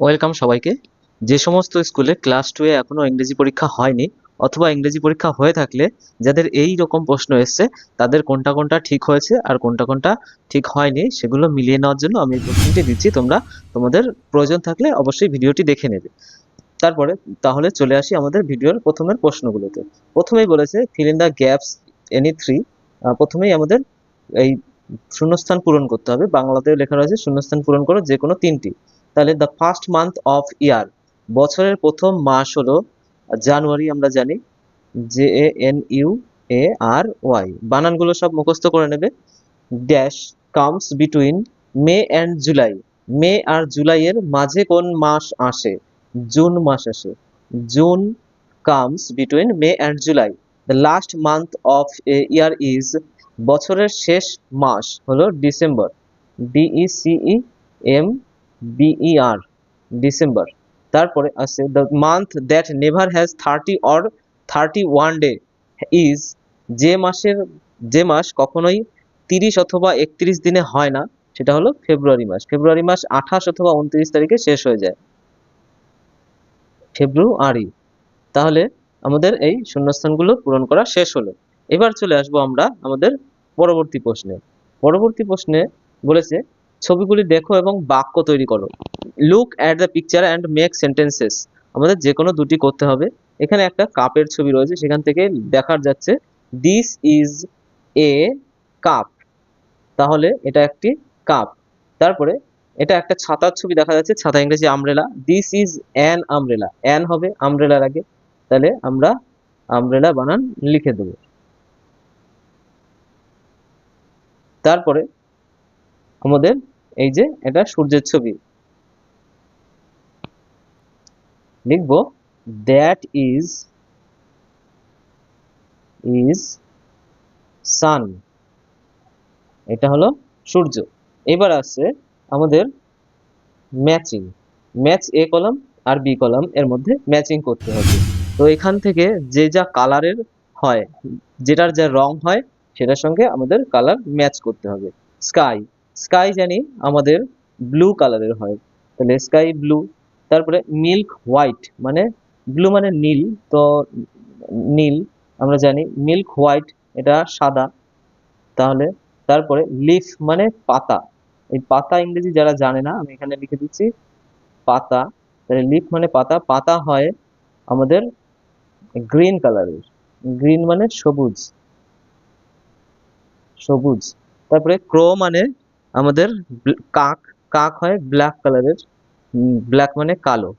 Welcome সবাইকে। যে সমস্ত স্কুলে ক্লাস টুয়ে এখনও ইংরেজি পরীক্ষা হয়নি, অথবা ইংরেজি পরীক্ষা হয়ে থাকলে যাদের এই রকম প্রশ্ন এসছে, তাদের কোনটা কোনটা ঠিক হয়েছে আর কোনটা কোনটা ঠিক হয়নি, সেগুলো মিলিয়ে নেওয়ার জন্য আমি প্রশ্নটি দিচ্ছি। তোমরা তোমাদের প্রয়োজন থাকলে অবশ্যই ভিডিওটি দেখে নেবে। তারপরে, তাহলে চলে আসি আমাদের ভিডিওর প্রথমের প্রশ্নগুলোতে। প্রথমেই বলেছে fill in the gaps any three প্রথমেই আমাদের এই শূন্যস্থান পূরণ করতে হবে। বাংলাতেও লেখা রয়েছে, শূন্যস্থান পূরণ করো যে কোনো তিনটি। তাহলে the first month of year বছরের প্রথম মাস হলো জানুয়ারি আমরা জানি J A N U A R Y বানানগুলো সব মুখস্থ করে নেবে dash comes between May and July মে আর জুলাইয়ের মাঝে কোন মাস আসে? জুন মাস আসে June comes between May and July the last month of a year is বছরের শেষ মাস হলো December D E M B E R December তারপরে আছে the month that never has thirty or thirty one day is যে মাসের, যে মাস কখনোই তিরিশ অথবা একত্রিশ দিনে হয় না, সেটা হলো ফেব্রুয়ারি মাস। ফেব্রুয়ারি মাস আঠাশ অথবা উনত্রিশ তারিখে শেষ হয়ে যায়। ফেব্রুয়ারি। তাহলে আমাদের এই শূন্যস্থানগুলো পূরণ করা শেষ হলো। এবার চলে আসব আমরা আমাদের পরবর্তী প্রশ্নে। পরবর্তী প্রশ্নে বলেছে ছবিগুলি দেখো এবং বাক্য তৈরি করো। Look at the picture and make sentences আমাদের যে কোনো দুটি করতে হবে। এখানে একটা কাপের ছবি রয়েছে, সেখান থেকে দেখা যাচ্ছে দিস ইজ এ কাপ তাহলে এটা একটি কাপ তারপরে এটা একটা ছাতার ছবি দেখা যাচ্ছে, ছাতা ইংরেজি umbrella this is an umbrella an হবে আমব্রেলার আগে। তাহলে আমরা আমব্রেলা বানান লিখে দেব। তারপরে আমাদের এই যে এটা সূর্যের ছবি। লিখব দ্যাট ইজ ইজ সান এটা হলো সূর্য। এবার আছে আমাদের ম্যাচিং ম্যাচ এ কলাম আর বি কলাম, এর মধ্যে ম্যাচিং করতে হবে। তো এখান থেকে যে যা কালারের হয়, যেটার যা রং হয়, সেটার সঙ্গে আমাদের কালার ম্যাচ করতে হবে। স্কাই স্কাই জানি আমাদের ব্লু কালারের হয়। তাহলে স্কাই ব্লু, তারপরে মিল্ক হোয়াইট মানে ব্লু মানে নীল, তো নীল আমরা জানি মিল্ক হোয়াইট, এটা সাদা। তাহলে তারপরে লিফ মানে পাতা। এই পাতা ইংরেজি যারা জানে না, আমি এখানে লিখে দিচ্ছি, পাতা। তাহলে লিফ মানে পাতা পাতা হয় আমাদের গ্রিন কালারের। গ্রিন মানে সবুজ সবুজ। তারপরে ক্রো মানে আমাদের কাক কাক হয় ব্ল্যাক কালারের ব্ল্যাক মানে কালো।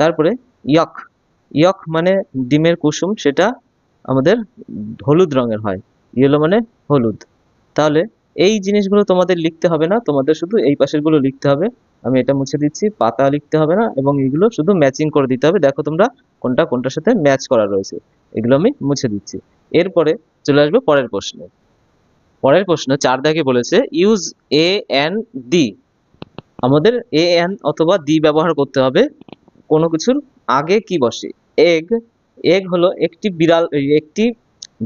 তারপরে ইয়ক ইয়ক মানে ডিমের কুসুম, সেটা আমাদের হলুদ রঙের হয়। ইয়েলো মানে হলুদ। তাহলে এই জিনিসগুলো তোমাদের লিখতে হবে না, তোমাদের শুধু এই পাশেরগুলো লিখতে হবে। আমি এটা মুছে দিচ্ছি, পাতা লিখতে হবে না, এবং এগুলো শুধু ম্যাচিং করে দিতে হবে। দেখো তোমরা কোনটা কোনটার সাথে ম্যাচ করা রয়েছে। এগুলো আমি মুছে দিচ্ছি। এরপরে চলে আসবে পরের প্রশ্নে। পরের প্রশ্ন, চার দাগে বলেছে ইউজ এ এন ডি আমাদের এ এন অথবা ডি ব্যবহার করতে হবে, কোনো কিছুর আগে কি বসে? এগ এগ হলো একটি বিড়াল একটি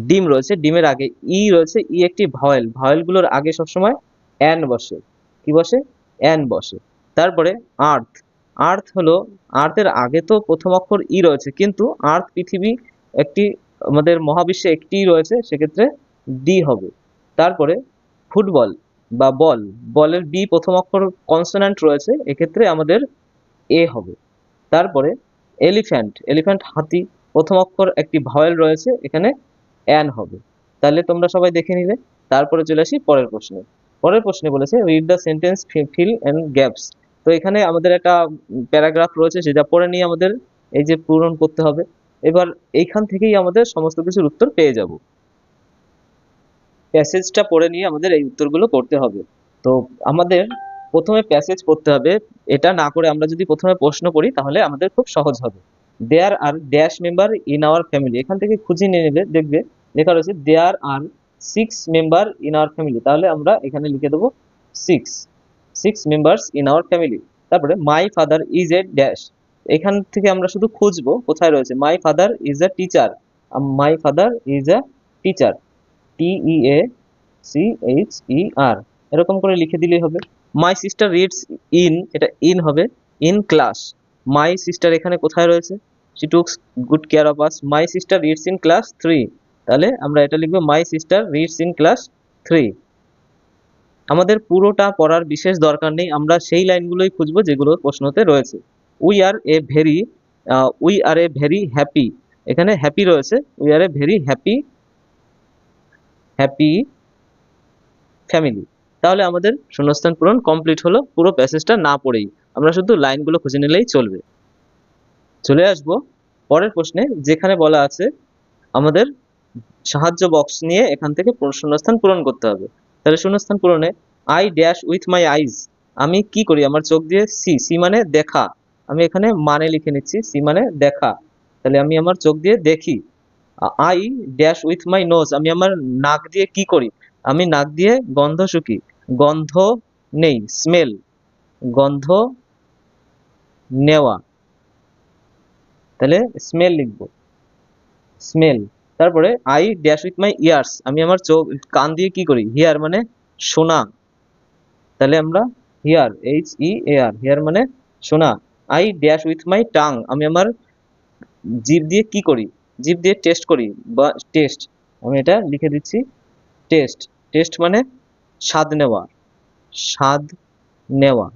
ডিম রয়েছে, ডিমের আগে। ই রয়েছে ই একটি ভাওয়েল ভাওয়েলগুলোর আগে সবসময় অ্যান বসে। কি বসে? অ্যান বসে। তারপরে আর্থ আর্থ হলো আর্থের আগে তো প্রথম অক্ষর ই রয়েছে, কিন্তু আর্থ পৃথিবী একটি, আমাদের মহাবিশ্বে একটি রয়েছে, সেক্ষেত্রে ডি হবে। তারপরে ফুটবল বা বল, বলের বি প্রথম অক্ষর কনসোন্যান্ট রয়েছে, এক্ষেত্রে আমাদের এ হবে। তারপরে এলিফ্যান্ট এলিফ্যান্ট হাতি, প্রথম অক্ষর একটি ভাওয়েল রয়েছে, এখানে অ্যান হবে। তাহলে তোমরা সবাই দেখে নিলে। তারপরে চলে আসি পরের প্রশ্নে। পরের প্রশ্নে বলেছে read the sentence fill and gaps তো এখানে আমাদের একটা প্যারাগ্রাফ রয়েছে যেটা পড়ে নিয়ে আমাদের এই যে পূরণ করতে হবে। এবার এইখান থেকেই আমাদের সমস্ত কিছুর উত্তর পেয়ে যাব। প্যাসেজটা পড়ে নিয়ে আমাদের এই উত্তরগুলো করতে হবে। তো আমাদের প্রথমে প্যাসেজ পড়তে হবে। এটা না করে আমরা যদি প্রথমে প্রশ্ন করি, তাহলে আমাদের খুব সহজ হবে। There are dash member in our family এখান থেকে খুঁজে নিয়ে নেবে, দেখবে লেখা রয়েছে there are six member in our family তাহলে আমরা এখানে লিখে দেবো six six members in our family তারপরে my father is a dash এখান থেকে আমরা শুধু খুঁজবো, কোথায় রয়েছে? My father is a teacher my father is a teacher E A C H E R এরকম করে লিখে দিলেই হবে। মাই সিস্টার রিডস ইন এটা ইন হবে। ইন ক্লাস মাই সিস্টার এখানে কোথায় রয়েছে? She takes good care of us my sister reads in class three তাহলে আমরা এটা লিখব my sister reads in class three আমাদের পুরোটা পড়ার বিশেষ দরকার নেই। আমরা সেই লাইনগুলোই খুঁজবো যেগুলো প্রশ্নতে রয়েছে। We are a very we are a very happy এখানে হ্যাপি রয়েছে। We are a very happy happy family তাহলে আমাদের শূন্যস্থান পূরণ কমপ্লিট হলো, পুরো প্যাসেজটা না পড়েই। আমরা শুধু লাইনগুলো খুঁজে নিলেই চলবে। চলে আসব পরের প্রশ্নে, যেখানে বলা আছে, আমাদের সাহায্য বক্স নিয়ে এখান থেকে শূন্যস্থান পূরণ করতে হবে। তাহলে শূন্যস্থান পূরণে I dash with my eyes আমি কি করি? আমার চোখ দিয়ে সি সি মানে দেখা। আমি এখানে মানে লিখে নিচ্ছি সি মানে দেখা। তাহলে আমি আমার চোখ দিয়ে দেখি। I dash with my nose আমি আমার নাক দিয়ে কি করি? আমি নাক দিয়ে গন্ধ শুকি। গন্ধ নেই স্মেল গন্ধ নেওয়া। তাহলে স্মেল লিখব। স্মেল তারপরে I dash with my ears আমি আমার চোখ, কান দিয়ে কি করি? হিয়ার মানে শোনা। তাহলে আমরা hear H E R hear মানে শোনা। I dash with my tongue আমি আমার জিভ দিয়ে কি করি? জিভ দিয়ে টেস্ট করি বা টেস্ট আমি এটা লিখে দিচ্ছি টেস্ট টেস্ট মানে স্বাদ নেওয়া স্বাদ নেওয়া।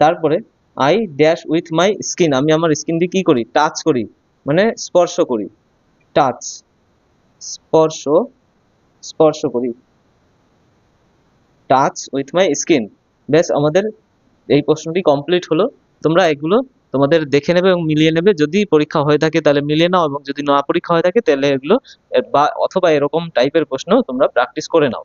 তারপরে I dash with my skin আমি আমার স্কিন দিয়ে কি করি? টাচ করি মানে স্পর্শ করি টাচ স্পর্শ স্পর্শ করি। টাচ উইথ মাই স্কিন ব্যাস আমাদের এই প্রশ্নটি কমপ্লিট হলো। তোমরা এগুলো তোমাদের দেখে নেবে এবং মিলিয়ে নেবে। যদি পরীক্ষা হয়ে থাকে তাহলে মিলিয়ে নাও এবং যদি না পরীক্ষা হয়ে থাকে তাহলে এগুলো বা অথবা এরকম টাইপের প্রশ্ন তোমরা প্র্যাকটিস করে নাও।